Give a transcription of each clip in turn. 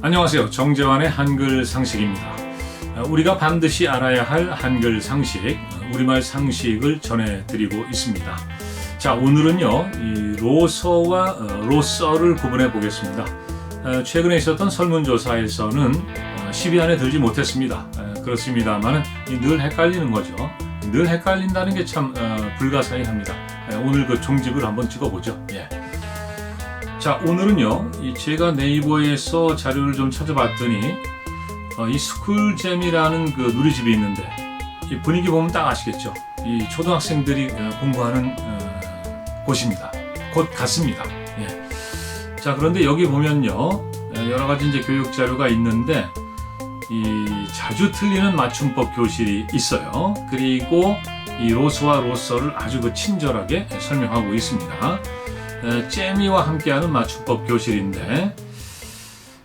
안녕하세요. 정재환의 한글 상식입니다. 어, 우리가 반드시 알아야 할 한글 상식, 어, 우리말 상식을 전해드리고 있습니다. 자, 오늘은요, 이 로서와 어, 로서를 구분해 보겠습니다. 어, 최근에 있었던 설문조사에서는 어, 10위 안에 들지 못했습니다. 어, 그렇습니다만은 늘 헷갈리는 거죠. 늘 헷갈린다는 게 참 불가사의합니다. 에, 오늘 그 종집을 한번 찍어보죠. 예. 자 오늘은요 이 제가 네이버에서 자료를 좀 찾아봤더니 어, 이 스쿨잼이라는 그 누리집이 있는데 이 분위기 보면 딱 아시겠죠 이 초등학생들이 어, 공부하는 어, 곳입니다 곧 같습니다 예. 자 그런데 여기 보면요 에, 여러 가지 이제 교육 자료가 있는데 이 자주 틀리는 맞춤법 교실이 있어요 그리고 이 로스와 로서를 아주 그 친절하게 설명하고 있습니다. 에, 잼이와 함께하는 맞춤법 교실인데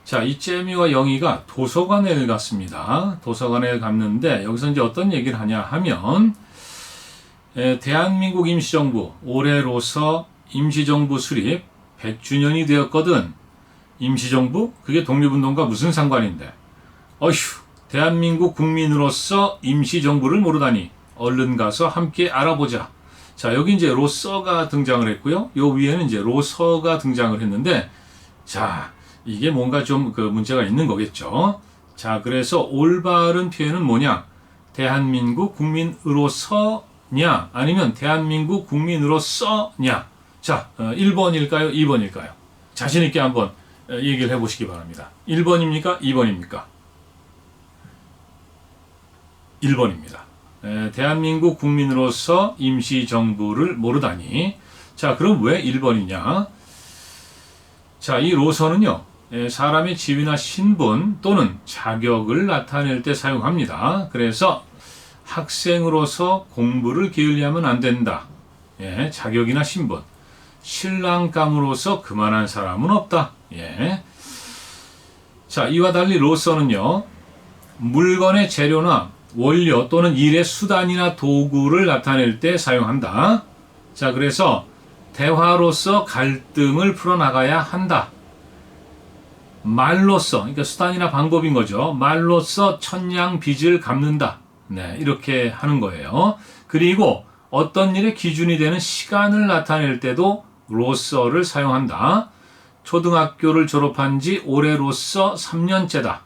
자, 이 잼이와 영희가 도서관에 갔습니다. 도서관에 갔는데 여기서 이제 어떤 얘기를 하냐 하면 에, 대한민국 임시정부 올해로서 임시정부 수립 100주년이 되었거든. 임시정부? 그게 독립운동과 무슨 상관인데? 어휴, 대한민국 국민으로서 임시정부를 모르다니 얼른 가서 함께 알아보자. 자, 여기 이제 로서가 등장을 했고요. 요 위에는 이제 로서가 등장을 했는데, 자, 이게 뭔가 좀 그 문제가 있는 거겠죠. 자, 그래서 올바른 표현은 뭐냐? 대한민국 국민으로서냐? 아니면 대한민국 국민으로서냐? 자, 어, 1번일까요? 2번일까요? 자신있게 한번 어, 얘기를 해 보시기 바랍니다. 1번입니까? 2번입니까? 1번입니다. 에, 대한민국 국민으로서 임시정부를 모르다니. 자, 그럼 왜 1번이냐? 자, 이 에, 사람의 지위나 신분 또는 자격을 나타낼 때 사용합니다. 그래서 학생으로서 공부를 게을리하면 안 된다. 예, 자격이나 신분. 신랑감으로서 그만한 사람은 없다. 예. 자, 이와 달리 로서는요, 물건의 재료나 원료 또는 일의 수단이나 도구를 나타낼 때 사용한다. 자, 그래서 대화로서 갈등을 풀어나가야 한다. 말로써, 그러니까 수단이나 방법인 거죠. 말로써 천냥 빚을 갚는다. 네, 이렇게 하는 거예요. 그리고 어떤 일의 기준이 되는 시간을 나타낼 때도 로서를 사용한다. 초등학교를 졸업한 지 올해로서 3년째다.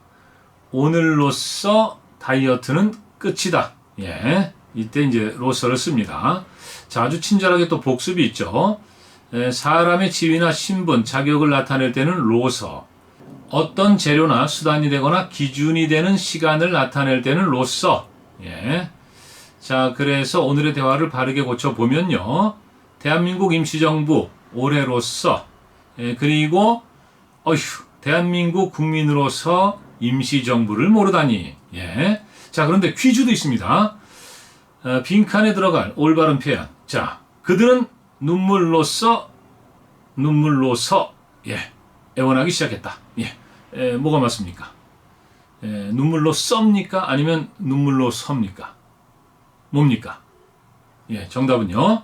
오늘로써 다이어트는 끝이다. 예. 이때 이제 로서를 씁니다. 자, 아주 친절하게 또 복습이 있죠. 에, 사람의 지위나 신분, 자격을 나타낼 때는 로서. 어떤 재료나 수단이 되거나 기준이 되는 시간을 나타낼 때는 로서. 예. 자, 그래서 오늘의 대화를 바르게 고쳐보면요. 대한민국 임시정부, 올해로서. 예, 그리고, 어휴, 대한민국 국민으로서 임시정부를 모르다니. 예. 자, 그런데 퀴즈도 있습니다. 어, 빈칸에 들어갈 올바른 표현. 자, 그들은 눈물로써, 눈물로서, 예, 애원하기 시작했다. 예, 에, 뭐가 맞습니까? 에, 눈물로 썹니까? 아니면 눈물로 섭니까? 뭡니까? 예, 정답은요.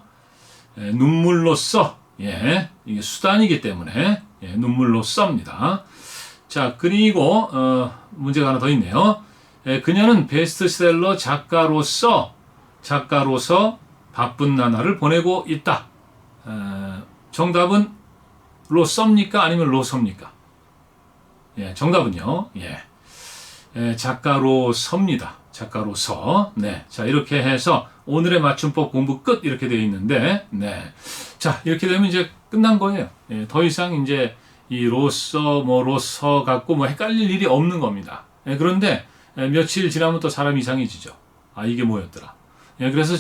에, 눈물로 써. 예, 이게 수단이기 때문에 예, 눈물로 썹니다. 자, 그리고 어, 문제가 하나 더 있네요. 에, 그녀는 베스트셀러 작가로서 작가로서 바쁜 나날을 보내고 있다. 에, 정답은 로 썹니까 아니면 로 섭니까? 예, 정답은요. 예. 에, 작가로 섭니다. 작가로 서. 네. 자, 이렇게 해서 오늘의 맞춤법 공부 끝 이렇게 되어 있는데 네. 자, 이렇게 되면 이제 끝난 거예요. 예, 더 이상 이제 이 로서 뭐 로서 갖고 뭐 헷갈릴 일이 없는 겁니다. 예, 그런데 예, 며칠 지나면 또 사람 이상해지죠. 아 이게 뭐였더라. 예, 그래서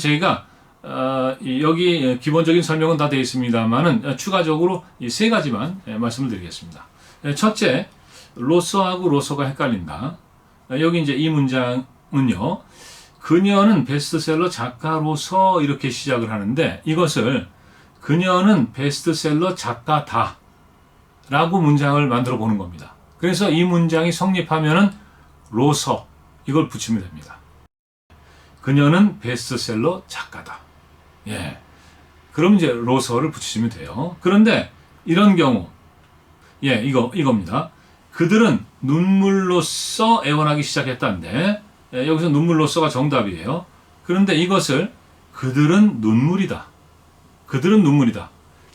어, 이 여기 기본적인 설명은 다 되어 있습니다만은 어, 추가적으로 이 세 가지만 예, 말씀을 드리겠습니다. 예, 첫째, 로서하고 로서가 헷갈린다. 어, 여기 이제 이 문장은요. 그녀는 베스트셀러 작가로서 이렇게 시작을 하는데 이것을 그녀는 베스트셀러 작가다 라고 문장을 만들어 보는 겁니다. 그래서 이 문장이 성립하면은 로서 이걸 붙이면 됩니다. 그녀는 베스트셀러 작가다. 예. 그럼 이제 로서를 붙이시면 돼요. 그런데 이런 경우 예, 이거 이겁니다. 그들은 눈물로써 애원하기 시작했다는데 에, 여기서 눈물로써가 정답이에요. 그런데 이것을 그들은 눈물이다. 그들은 눈물이다.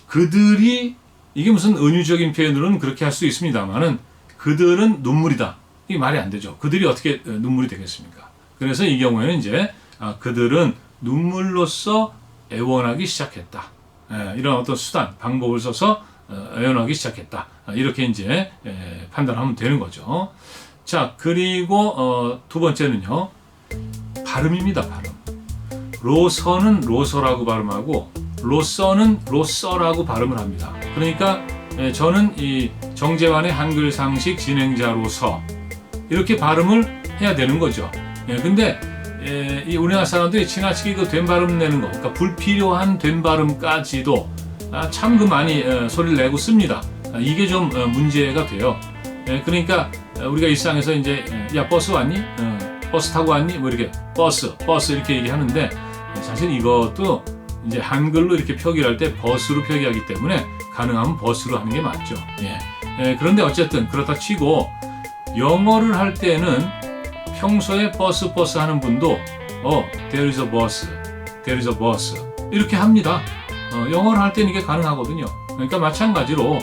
그들이 이게 무슨 은유적인 표현으로는 그렇게 할 수 있습니다만은 그들은 눈물이다. 이게 말이 안 되죠. 그들이 어떻게 어, 눈물이 되겠습니까? 그래서 이 경우에는 이제 아, 그들은 눈물로써 애원하기 시작했다. 예, 이런 어떤 수단, 방법을 써서 어, 애원하기 시작했다. 아, 이렇게 이제 예, 판단하면 되는 거죠. 자, 그리고 어, 두 번째는요. 발음입니다. 발음. 로서는 로서라고 발음하고 로서는 로서라고 발음을 합니다. 그러니까 예, 저는 이 정재환의 한글 상식 진행자로서 이렇게 발음을 해야 되는 거죠. 예, 근데 예, 이 우리나라 사람들이 지나치게 그 된 발음 내는 거, 그러니까 불필요한 된 발음까지도 아, 참그 많이 어, 소리를 내고 씁니다. 아, 이게 좀 어, 문제가 돼요. 예, 그러니까 어, 우리가 일상에서 이제 예, 야 버스 왔니? 어, 버스 타고 왔니? 뭐 이렇게 버스, 버스 이렇게 얘기하는데 사실 이것도 이제 한글로 이렇게 표기할 때 버스로 표기하기 때문에 가능하면 버스로 하는 게 맞죠. 예. 예, 그런데 어쨌든 그렇다 치고 영어를 할 때는 평소에 버스 버스 하는 분도 어 there is a bus, there is a bus 이렇게 합니다. 어, 영어를 할 때는 이게 가능하거든요. 그러니까 마찬가지로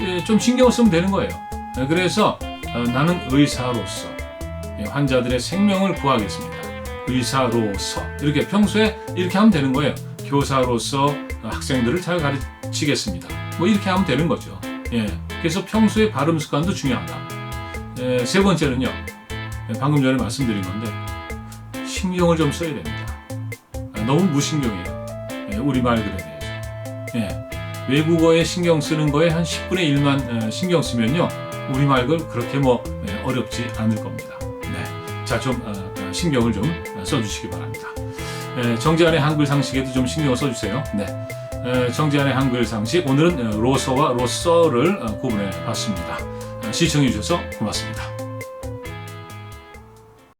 예, 좀 신경을 쓰면 되는 거예요. 예, 그래서 어, 나는 의사로서 예, 환자들의 생명을 구하겠습니다. 의사로서 이렇게 평소에 이렇게 하면 되는 거예요. 교사로서 학생들을 잘 가르치겠습니다. 뭐 이렇게 하면 되는 거죠. 예, 그래서 평소에 발음 습관도 중요하다. 예, 세 번째는요. 예, 방금 전에 말씀드린 건데 신경을 좀 써야 됩니다. 아, 너무 무신경이에요. 예, 우리말 글에 대해서. 예, 외국어에 신경 쓰는 거에 한 10분의 1만 어, 신경 쓰면요. 우리말 글 그렇게 뭐 예, 어렵지 않을 겁니다. 네. 자, 좀 어, 어, 신경을 좀 어, 써주시기 바랍니다. 예, 정재환의 한글 상식에도 좀 신경을 써주세요. 네. 에, 정재환의 한글 상식 오늘은 어, 로서와 로서를 어, 구분해 봤습니다. 어, 시청해 주셔서 고맙습니다.